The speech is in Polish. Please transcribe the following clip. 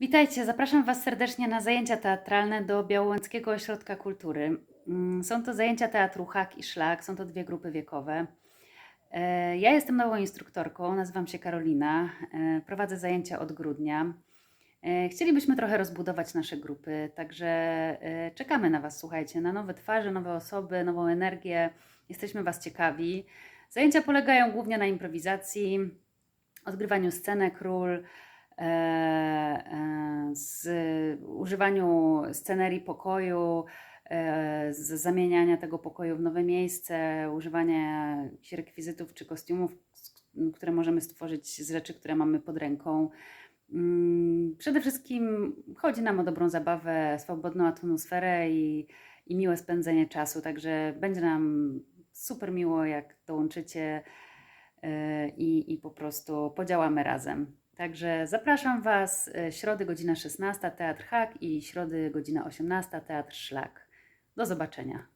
Witajcie, zapraszam Was serdecznie na zajęcia teatralne do Białołęckiego Ośrodka Kultury. Mm, Są to zajęcia teatru Hak i Szlak, są to dwie grupy wiekowe. E, Ja jestem nową instruktorką, nazywam się Karolina, e, prowadzę zajęcia od grudnia. E, Chcielibyśmy trochę rozbudować nasze grupy, także czekamy na Was, słuchajcie, na nowe twarze, nowe osoby, nową energię. Jesteśmy Was ciekawi. Zajęcia polegają głównie na improwizacji, odgrywaniu scenek, ról, z używaniu scenerii pokoju, e, z zamieniania tego pokoju w nowe miejsce, używania jakichś rekwizytów czy kostiumów, które możemy stworzyć z rzeczy, które mamy pod ręką. Mm, Przede wszystkim chodzi nam o dobrą zabawę, swobodną atmosferę i, i miłe spędzenie czasu, także będzie nam super miło, jak dołączycie e, i, i po prostu podziałamy razem. Także zapraszam Was, e, środy godzina 16 Teatr Hak i środy godzina 18 Teatr Szlak. Do zobaczenia.